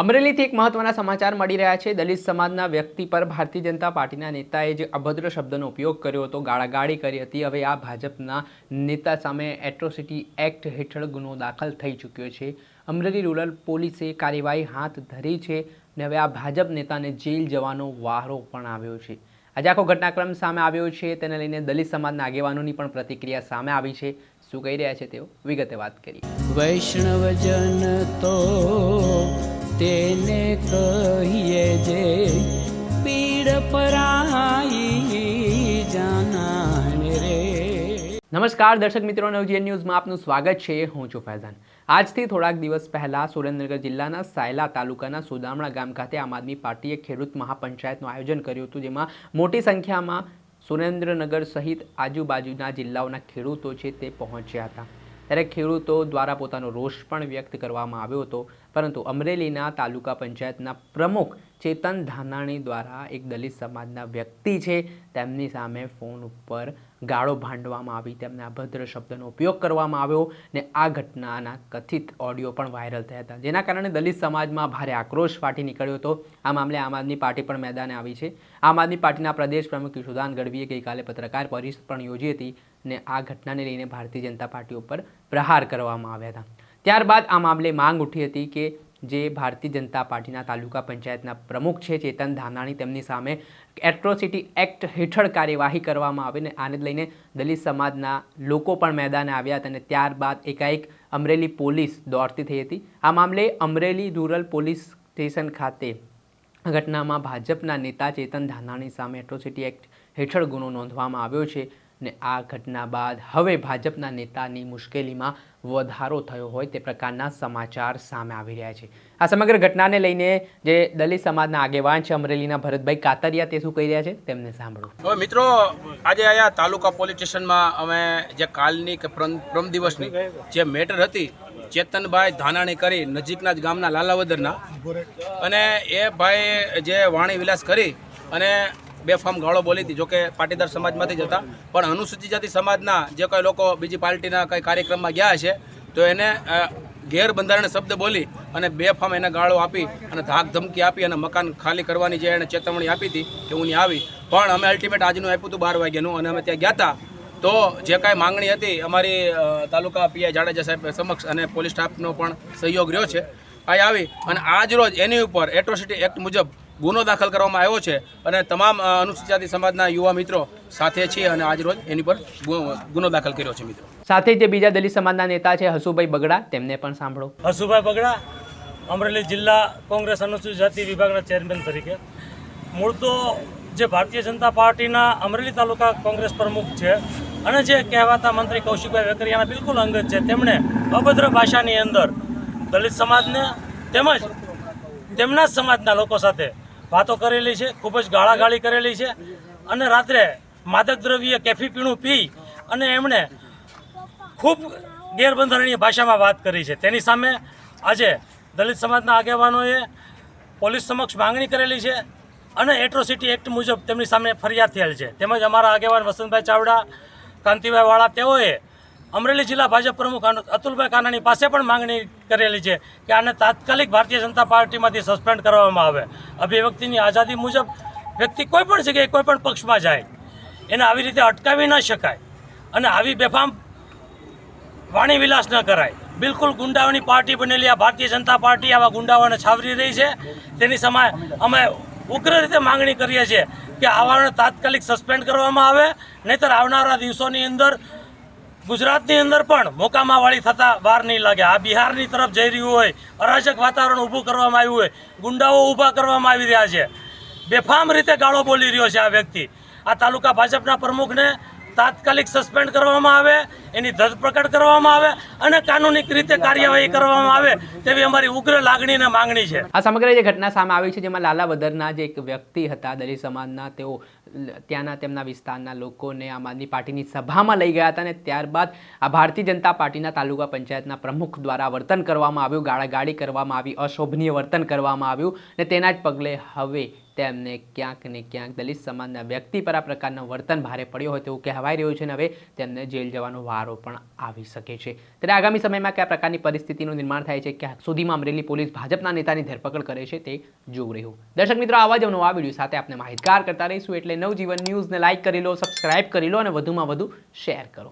અમરેલીથી એક મહત્વના સમાચાર મળી રહ્યા છે. દલિત સમાજના વ્યક્તિ પર ભારતીય જનતા પાર્ટીના નેતાએ જે અભદ્ર શબ્દનો ઉપયોગ કર્યો હતો, ગાળાગાળી કરી હતી, હવે આ ભાજપના નેતા સામે એટ્રોસિટી એક્ટ હેઠળ ગુનો દાખલ થઈ ચૂક્યો છે. અમરેલી રૂરલ પોલીસે કાર્યવાહી હાથ ધરી છે અને હવે આ ભાજપ નેતાને જેલ જવાનો વારો પણ આવ્યો છે. આજે આખો ઘટનાક્રમ સામે આવ્યો છે. તેને લઈને દલિત સમાજના આગેવાનોની પણ પ્રતિક્રિયા સામે આવી છે. શું કહી રહ્યા છે તેઓ? વિગતે વાત કરી વૈષ્ણવજન તો કહીએ જે પીડ પરાઈ જાનાને રે. નમસ્કાર, દર્શક મિત્રો નવજીએન ન્યૂઝમાં આપનું સ્વાગત છે. હું છું ફૈઝાન. આજથી થોડાક દિવસ પહેલા સુરેન્દ્રનગર જિલ્લાના સાયલા તાલુકાના સુદામણા ગામ ખાતે આમ આદમી પાર્ટીએ ખેડૂત મહાપંચાયતનું આયોજન કર્યું હતું, જેમાં મોટી સંખ્યામાં સુરેન્દ્રનગર સહિત આજુબાજુના જિલ્લાઓના ખેડૂતો છે તે પહોંચ્યા હતા. ત્યારે ખેડૂતો દ્વારા પોતાનો રોષ પણ વ્યક્ત કરવામાં આવ્યો હતો. પરંતુ અમરેલીના તાલુકા પંચાયતના પ્રમુખ ચેતન ધાનાણી દ્વારા એક દલિત સમાજના વ્યક્તિ છે, તેમની સામે ફોન ઉપર ગાળો ભાંડવામાં આવી તેમને અભદ્ર શબ્દનો ઉપયોગ કરવામાં આવ્યો ને આ ઘટનાના કથિત ઓડિયો પણ વાયરલ થયા હતા. જેના કારણે દલિત સમાજમાં ભારે આક્રોશ ફાટી નીકળ્યો હતો. આ મામલે આમ આદમી પાર્ટી પણ મેદાને આવી છે. આમ આદમી પાર્ટીના પ્રદેશ પ્રમુખ કિશોદાન ગઢવીએ ગઈકાલે પત્રકાર પરિષદ પણ યોજી હતી ને આ ઘટનાને લઈને ભારતીય જનતા પાર્ટી ઉપર પ્રહાર કરવામાં આવ્યા હતા. ત્યારબાદ આ મામલે માંગ ઉઠી હતી કે જે ભારતીય જનતા પાર્ટીના તાલુકા પંચાયતના પ્રમુખ છે ચેતન ધાનાણી, તેમની સામે એટ્રોસિટી એક્ટ હેઠળ કાર્યવાહી કરવામાં આવે ને આને લઈને દલિત સમાજના લોકો પણ મેદાને આવ્યા હતા અને ત્યારબાદ એકાએક અમરેલી પોલીસ દોડતી થઈ હતી. આ મામલે અમરેલી રૂરલ પોલીસ સ્ટેશન ખાતે ઘટનામાં ભાજપના નેતા ચેતન ધાનાણી સામે એટ્રોસિટી એક્ટ હેઠળ ગુનો નોંધવામાં આવ્યો છે. ને આ ઘટના બાદ હવે ભાજપના નેતાની મુશ્કેલીમાં વધારો થયો હોય તે પ્રકારના સમાચાર સામે આવી રહ્યા છે. આ સમગ્ર ઘટનાને લઈને જે દલિત સમાજના આગેવાન છે અમરેલીના ભરતભાઈ કાતરિયા તે શું કહી રહ્યા છે તેમને સાંભળો. હવે મિત્રો, આજે અહીંયા તાલુકા પોલીસ સ્ટેશનમાં અમે જે કાલની કે પ્રમ દિવસની જે મેટર હતી, ચેતનભાઈ ધાનાણી કરી નજીકના જ ગામના લાલાવદરના. અને એ ભાઈ જે વાણી વિલાસ કરી અને બેફામ ગાળો બોલી હતી, જોકે પાટીદાર સમાજમાંથી જ હતા. પણ અનુસૂચિત જાતિ સમાજના જે કોઈ લોકો બીજી પાર્ટીના કંઈ કાર્યક્રમમાં ગયા છે તો એને ગેરબંધારણ શબ્દ બોલી અને બેફામ એને ગાળો આપી અને ધાક ધમકી આપી અને મકાન ખાલી કરવાની જે એને ચેતવણી આપી હતી કે હું નહીં આવી. પણ અમે અલ્ટિમેટ આજનું આપ્યું હતું બાર વાગ્યાનું અને અમે ત્યાં ગયા હતા. તો જે કાંઈ માંગણી હતી, અમારી તાલુકા પીઆઈ જાડેજા સાહેબ સમક્ષ અને પોલીસ સ્ટાફનો પણ સહયોગ રહ્યો છે. આ આવી. અને આજ રોજ એની ઉપર એટ્રોસિટી એક્ટ મુજબ ગુનો દાખલ કરવામાં આવ્યો છે અને તમામ અનુસૂચિત જાતિ સમાજના યુવા મિત્રો સાથે છીએ અને આજ રોજ એની પર ગુ- ગુનો દાખલ કર્યો છે મિત્રો. સાથે જે બીજા દલિત સમાજના નેતા છે હસુભાઈ બગડા તેમને પણ સાંભળો. હસુભાઈ બગડા અમરેલી જિલ્લા કોંગ્રેસ અનુસૂચિત જાતિ વિભાગના ચેરમેન તરીકે. મૂળ તો જે ભારતીય જનતા પાર્ટીના અમરેલી તાલુકા કોંગ્રેસ પ્રમુખ છે અને જે કહેવાતા મંત્રી કૌશિકભાઈ વેકરિયાના બિલકુલ અંગત છે તેમણે અભદ્ર ભાષાની અંદર દલિત સમાજને તેમજ તેમના જ સમાજના લોકો સાથે વાતો કરેલી છે, ખૂબ જ ગાળાગાળી કરેલી છે. અને રાત્રે માદક દ્રવ્ય, કેફી પીણું પી અને એમણે ખૂબ ગેરબંધારણીય ભાષામાં વાત કરી છે. તેની સામે આજે દલિત સમાજના આગેવાનોએ પોલીસ સમક્ષ માંગણી કરેલી છે અને એટ્રોસિટી એક્ટ મુજબ તેમની સામે ફરિયાદ થયેલ છે. તેમજ અમારા આગેવાન વસંતભાઈ ચાવડા, કાંતિભાઈ વાળા, તેઓએ અમરેલી જિલ્લા ભાજપ પ્રમુખ અતુલભાઈ કાનાણી પાસે પણ માંગણી કરેલી છે કે આને તાત્કાલિક ભારતીય જનતા પાર્ટીમાંથી સસ્પેન્ડ કરવામાં આવે. અભિવ્યક્તિની આઝાદી મુજબ વ્યક્તિ કોઈ પણ જગ્યાએ કોઈ પણ પક્ષમાં જાય, એને આવી રીતે અટકાવી ન શકાય અને આવી બેફામ વાણી વિલાસ ન કરાય. બિલકુલ ગુંડાઓની પાર્ટી બનેલી આ ભારતીય જનતા પાર્ટી આવા ગુંડાઓને છાવરી રહી છે. તેની સામે અમે ઉગ્ર રીતે માંગણી કરીએ છીએ કે આવાને તાત્કાલિક સસ્પેન્ડ કરવામાં આવે, નહીતર આવનારા દિવસોની અંદર ગુજરાતની અંદર પણ મોકામાવાળી થતા વાર નહીં લાગે. આ બિહારની તરફ જઈ રહ્યું હોય, અરાજક વાતાવરણ ઊભું કરવામાં આવ્યું હોય, ગુંડાઓ ઊભા કરવામાં આવી રહ્યા છે. બેફામ રીતે ગાળો બોલી રહ્યો છે આ વ્યક્તિ. આ તાલુકા ભાજપના પ્રમુખને તાત્કાલિક સસ્પેન્ડ કરવામાં આવે, એની ધરપકડ કરવામાં આવે અને કાનૂની રીતે કાર્યવાહી કરવામાં આવે તેવી અમારી ઉગ્ર લાગણી અને માંગણી છે. આ સમગ્ર જે ઘટના સામે આવી છે, જેમાં લાલા વદરના જે એક વ્યક્તિ હતા, દલિત સમાજના, તેઓ ત્યાંના તેમના વિસ્તારના લોકોને આમ આદમી પાર્ટીની સભામાં લઈ ગયા હતા અને ત્યારબાદ આ ભારતીય જનતા પાર્ટીના તાલુકા પંચાયતના પ્રમુખ દ્વારા વર્તન કરવામાં આવ્યું, ગાળાગાળી કરવામાં આવી, અશોભનીય વર્તન કરવામાં આવ્યું અને તેના જ પગલે હવે તેમને ક્યાંક ને ક્યાંક દલિત સમાજના વ્યક્તિ પર આ પ્રકારના વર્તન ભારે પડ્યો હોય તેવું કહેવાય રહ્યું છે અને હવે તેમને જેલ જવાનો વારો પણ આવી શકે છે. ત્યારે આગામી સમયમાં કયા પ્રકારની પરિસ્થિતિનું નિર્માણ થાય છે, ક્યાં સુધીમાં અમરેલી પોલીસ ભાજપના નેતાની ધરપકડ કરે છે તે જોવું રહ્યું. દર્શક મિત્રો, આવા જ નવા વીડિયો સાથે આપણે માહિતગાર કરતા રહીશું એટલે નવજીવન ન્યૂઝને લાઇક કરી લો, સબસ્ક્રાઇબ કરી લો અને વધુમાં વધુ શેર કરો.